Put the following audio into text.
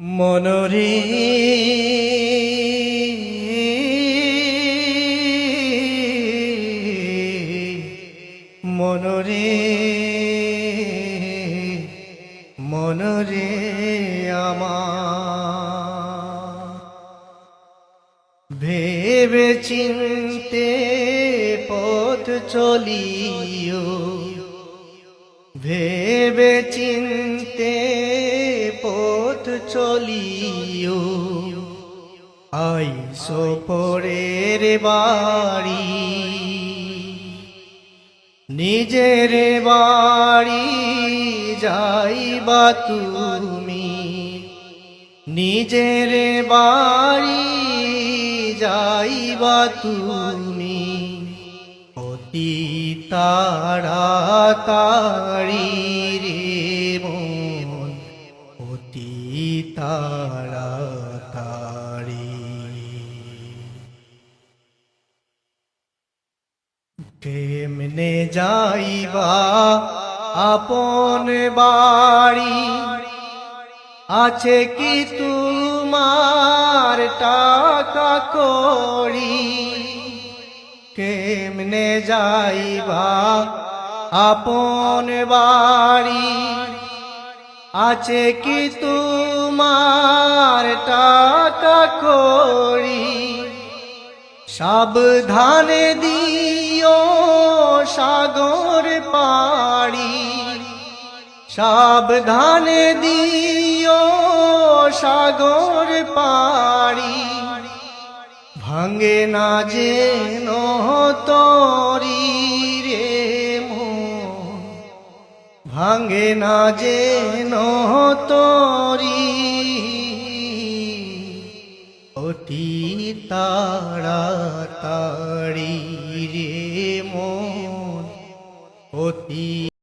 মনরে। মনরে মনরে আমার। ভেবে চিনতে পথ চলিও। ভেবে পথ চলিও। আইসো পরের বাড়ি। নিজের বাড়ি যাইবা তুমি। নিজের বাড়ি যাইবা তুমি। অতি তাড়াতাড়ি রে মন। অতি তাড়াতাড়ি কেমনে যাইবা আপন বাড়ি? আছে কি তোমার টাকা করি কেমনে যাইবা আপন বাড়ি? আছে কি তোমার টাকা করি সাবধানে দিও সাগর পাড়ি। সাবধানে দিও সাগর পাড়ি। ভাঙে না যে তরি ভাঙে না যে তরি। অতি তাড়াতাড়ি রে অতি